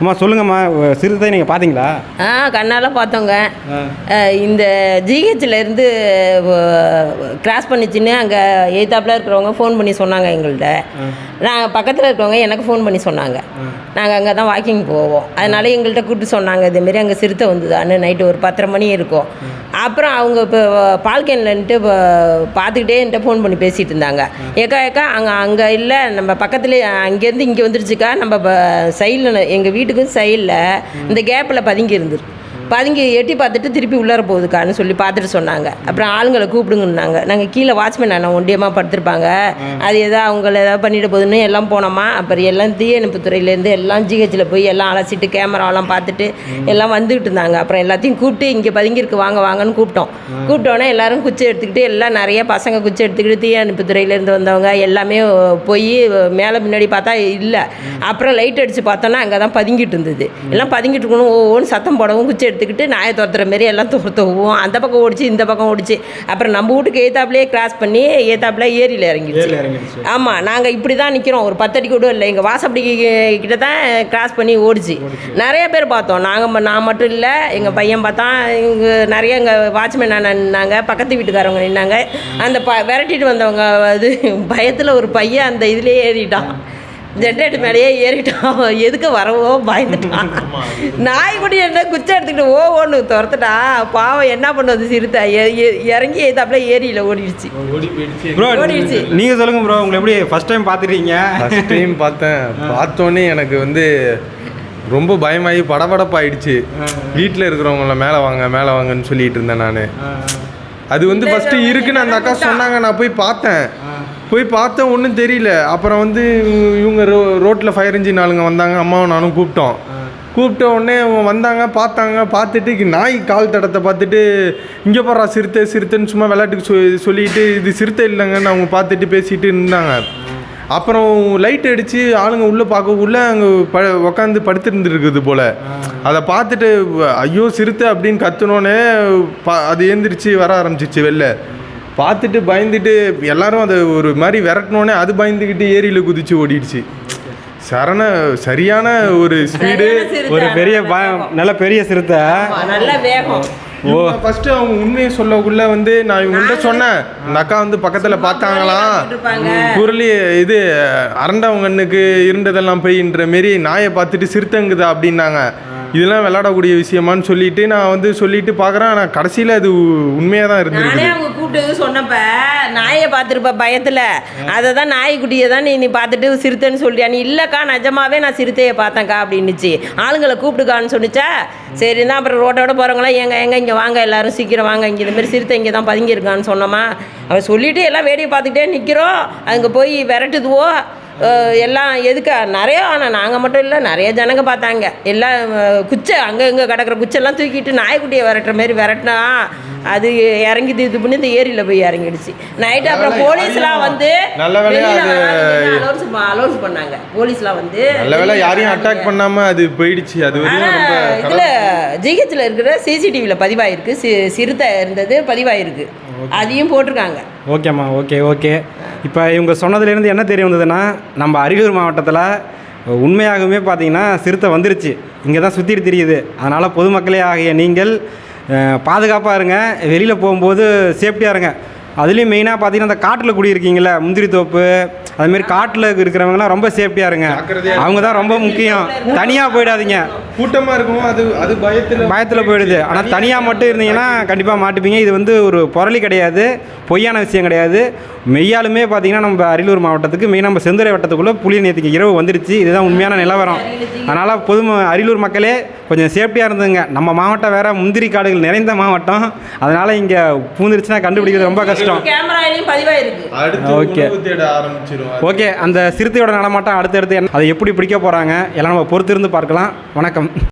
அம்மா சொல்லுங்கம்மா சிறுத்தை நீங்கள் பார்த்தீங்களா ஆ கண்ணால் பார்த்தோங்க. இந்த ஜிஹெச்ல இருந்து கிராஸ் பண்ணிச்சுன்னு அங்கே எய்த்தாப்பில் இருக்கிறவங்க ஃபோன் பண்ணி சொன்னாங்க எங்கள்கிட்ட நான் பக்கத்தில் இருக்கிறவங்க எனக்கு ஃபோன் பண்ணி சொன்னாங்க. நாங்கள் அங்கே தான் வாக்கிங் போவோம். அதனால எங்கள்கிட்ட கூப்பிட்டு சொன்னாங்க இதேமாரி அங்கே சிறுத்தை வந்ததான்னு நைட்டு ஒரு பத்தரை மணி இருக்கும். அப்புறம் அவங்க இப்போ பால்கேன்லன்ட்டு பார்த்துக்கிட்டே என்கிட்ட ஃபோன் பண்ணி பேசிகிட்டு இருந்தாங்க. ஏக்கா ஏக்கா அங்கே அங்கே இல்லை நம்ம பக்கத்துலேயே அங்கேருந்து இங்கே வந்துருச்சுக்கா நம்ம சைடில் எங்கள் வீட்டுக்கும் சைடில் இந்த கேப்பில் பதுங்கி இருந்துருக்கு. பதுங்கி எட்டி பார்த்துட்டு திருப்பி உள்ளார போகுதுக்கான்னு சொல்லி பார்த்துட்டு சொன்னாங்க. அப்புறம் ஆளுங்களை கூப்பிடுங்கன்னாங்க. நாங்கள் கீழே வாட்ச்மேன் அண்ணன் ஒண்டியமாக படுத்திருப்பாங்க. அது எதாவது அவங்கள ஏதாவது பண்ணிட்டு போகுதுன்னு எல்லாம் போனோமா? அப்புறம் எல்லாம் தீயணைப்புத்துறையிலேருந்து எல்லாம் ஜிஹெச்சில் போய் எல்லாம் அலசிட்டு கேமராவெல்லாம் பார்த்துட்டு எல்லாம் வந்துக்கிட்டு இருந்தாங்க. அப்புறம் எல்லாத்தையும் கூப்பிட்டு இங்கே பதுங்கியிருக்கு வாங்க வாங்கன்னு கூப்பிட்டோம். கூப்பிட்டோன்னே எல்லாரும் குச்சி எடுத்துக்கிட்டு எல்லாம் நிறைய பசங்க குச்சி எடுத்துக்கிட்டு தீயணைப்புத்துறையிலேருந்து வந்தவங்க எல்லாமே போய் மேலே முன்னாடி பார்த்தா இல்லை. அப்புறம் லைட் அடித்து பார்த்தோன்னா அங்கே தான் பதுங்கிட்டு இருந்தது. எல்லாம் பதுங்கிட்டு இருக்கணும் ஒவ்வொன்று சத்தம் போடவும் குச்சி எடுத்துக்கிட்டு நாயை துரத்துற மாரி எல்லாம் துரத்தவும். அந்த பக்கம் ஓடிச்சு இந்த பக்கம் ஓடிச்சு. அப்புறம் நம்ம வீட்டுக்கு ஏத்தாப்புலேயே கிராஸ் பண்ணி ஏத்தாப்புல ஏரியில் இறங்கிடுச்சு. ஆமாம் நாங்கள் இப்படி தான் நிற்கிறோம் ஒரு பத்தடி கூட இல்லை. எங்கள் வாசப்படி கிட்ட தான் கிராஸ் பண்ணி ஓடிச்சு. நிறைய பேர் பார்த்தோம். நாங்கள் நான் மட்டும் இல்லை. எங்கள் பையன் பார்த்தா இங்கே நிறைய எங்கள் வாட்ச்மேன் நின்னாங்க. பக்கத்து வீட்டுக்காரவங்க நின்னாங்க. அந்த ப விரட்டிட்டு வந்தவங்க அது பயத்தில் ஒரு பையன் அந்த இதுலேயே ஏறிட்டான். ஜென்ரேட்டர் மேலேயே ஏறிட்டான் எதுக்க வரவோ பயந்துட்டான். நாய்க்குட்டி என்ன குச்சை எடுத்துக்கிட்டு ஓ ஓன்னு துரத்துட்டா. பாவம் என்ன பண்ணுவது சிறுத்தை? இறங்கி ஏதாப்புல ஏரியில் ஓடிடுச்சு. ஓடி போயிடுச்சு. ப்ரோ ஓடிடுச்சு. நீங்கள் சொல்லுங்கள் ப்ரோ உங்களை எப்படி ஃபஸ்ட் டைம் பார்த்துட்டீங்க? ஃபஸ்ட் டைம் பார்த்தேன். பார்த்தோன்னே எனக்கு வந்து ரொம்ப பயமாகி படபடப்பாயிடுச்சு. வீட்டில் இருக்கிறவங்கள மேலே வாங்க மேலே வாங்கன்னு சொல்லிட்டு இருந்தேன் நான். அது வந்து ஃபஸ்ட்டு இருக்குன்னு அந்த அக்கா சொன்னாங்க. நான் போய் பார்த்தேன். போய் பார்த்தேன் ஒன்றும் தெரியல. அப்புறம் வந்து இவங்க ரோ ரோட்டில் ஃபயர் இன்ஜின் ஆளுங்க வந்தாங்க. அம்மாவும் நானும் கூப்பிட்டோம். கூப்பிட்ட உடனே அவங்க வந்தாங்க பார்த்தாங்க. பார்த்துட்டு நாய் கால் தடத்தை பார்த்துட்டு இங்கே போடுறா சிறுத்தை சிறுத்தைன்னு சும்மா விளையாட்டுக்கு சொ சொல்லிட்டு இது சிறுத்தை இல்லைங்கன்னு அவங்க பார்த்துட்டு பேசிட்டு இருந்தாங்க. அப்புறம் லைட் அடித்து ஆளுங்க உள்ளே பார்க்க உள்ள அங்கே ப உக்காந்து படுத்துருந்துருக்குது போல். அதை பார்த்துட்டு ஐயோ சிறுத்தை அப்படின்னு கத்துனோன்னே பா அது ஏந்திரிச்சு வர ஆரம்பிச்சிச்சு வெளில. பார்த்துட்டு பயந்துட்டு எல்லாரும் அதை ஒரு மாதிரி விரட்டினோடனே அது பயந்துக்கிட்டு ஏரியில் குதிச்சு ஓடிடுச்சு. சரண சரியான ஒரு ஸ்பீடு ஒரு பெரிய நல்ல பயம் வேகம். நல்ல பெரிய சிறுத்தை. ஆமா, நல்ல வேகம். ஓ. ஃபர்ஸ்ட் அவங்க உண்மையை சொல்லக்குள்ள வந்து நான் இவங்கள்ட்ட சொன்னேன். இந்த அக்கா வந்து பக்கத்துல பார்த்தாங்களாம். குரலி இது அரண்டவங்கண்ணுக்கு இருண்டதெல்லாம் போயின்ற மாரி நாயை பார்த்துட்டு சிறுத்தங்குதா அப்படின்னாங்க. இதெல்லாம் விளையாடக்கூடிய விஷயமான்னு சொல்லிட்டு நான் வந்து சொல்லிட்டு பார்க்குறேன். ஆனால் கடைசியில் அது உண்மையாக தான் நானே அவங்க கூப்பிட்டு சொன்னப்ப நாயை பார்த்துருப்ப பயத்தில். அதை தான் நாய்க்குட்டியை தான் நீ நீ பார்த்துட்டு சிறுத்தைன்னு சொல்லியா நீ இல்லைக்கா நிஜமாவே நான் சிறுத்தையை பார்த்தேன்க்கா அப்படின்னுச்சு. ஆளுங்களை கூப்பிட்டுக்கான்னு சொன்னிச்சா? சரி தான் அப்புறம் ரோட்டோட போகிறவங்களாம் எங்க எங்க இங்கே வாங்க எல்லாரும் சீக்கிரம் வாங்க. இங்கே இந்த மாதிரி சிறுத்தை இங்கே தான் பதுங்கியிருக்கான்னு சொன்னோமா? அவன் சொல்லிட்டு எல்லாம் வேடியை பார்த்துக்கிட்டே நிற்கிறோம் அங்கே போய் விரட்டுதுவோ எல்லாம் எதுக்கு? நிறைய ஆனால் நாங்கள் மட்டும் இல்லை நிறைய ஜனங்க பார்த்தாங்க. எல்லாம் குச்சை அங்கே இங்கே கிடக்கிற குச்செல்லாம் தூக்கிட்டு நாய்க்குட்டியை விரட்டுற மாதிரி விரட்டினா அது இறங்கி இது பண்ணி இந்த ஏரியில் போய் இறங்கிடுச்சு. நைட்டு அப்புறம் போலீஸ்லாம் வந்து அலௌன்ஸ் பண்ணாங்க. போலீஸ்லாம் வந்து நல்ல வேளை யாரையும் அட்டாக் பண்ணாமல் அது போயிடுச்சு. அது இதில் ஜிஹெச்சில் இருக்கிற சிசிடிவியில் பதிவாயிருக்கு. சி சிறுத்தை இருந்தது பதிவாயிருக்கு. அதையும் போட்டிருக்காங்க. ஓகேம்மா ஓகே ஓகே. இப்போ இவங்க சொன்னதுலேருந்து என்ன தெரிய வந்ததுன்னா நம்ம அரியலூர் மாவட்டத்தில் உண்மையாகவே பார்த்தீங்கன்னா சிறுத்தை வந்துருச்சு. இங்கே தான் சுற்றிட்டு தெரியுது. அதனால் பொதுமக்களே ஆகிய நீங்கள் பாதுகாப்பாக இருங்க. வெளியில் போகும்போது சேஃப்டியாக இருங்க. அதுலேயும் மெயினாக பார்த்தீங்கன்னா அந்த காட்டில் குடியிருக்கீங்களே முந்திரி தோப்பு அதுமாரி காட்டில் இருக்கிறவங்கலாம் ரொம்ப சேஃப்டியாக இருங்க. அவங்க தான் ரொம்ப முக்கியம். தனியாக போயிடாதீங்க. கூட்டமாக இருக்கும் அது அது பயத்தில் பயத்தில் போயிடுது. ஆனால் தனியாக மட்டும் இருந்தீங்கன்னா கண்டிப்பாக மாட்டுப்பீங்க. இது வந்து ஒரு புரளி கிடையாது. பொய்யான விஷயம் கிடையாது. மெய்யாலுமே பார்த்தீங்கன்னா நம்ம அரியலூர் மாவட்டத்துக்கு மெயினாக நம்ம செந்துறை வட்டத்துக்குள்ளே புலி நேற்றுக்கு இரவு வந்துருச்சு. இதுதான் உண்மையான நிலவரம். அதனால் பொது அரியலூர் மக்களே கொஞ்சம் சேஃப்டியாக இருந்துங்க. நம்ம மாவட்டம் வேற முந்திரி காடுகள் நிறைந்த மாவட்டம். அதனால் இங்கே பூந்துருச்சுன்னா கண்டுபிடிக்கிறது ரொம்ப கஷ்டம். கேமராலையும் ஓகே அந்த சிறுத்தையோட நடமாட்டம் அடுத்தடுத்து என்ன- அதை எப்படி பிடிக்க போகிறாங்க எல்லாம் நம்ம பொறுத்திருந்து பார்க்கலாம். வணக்கம்.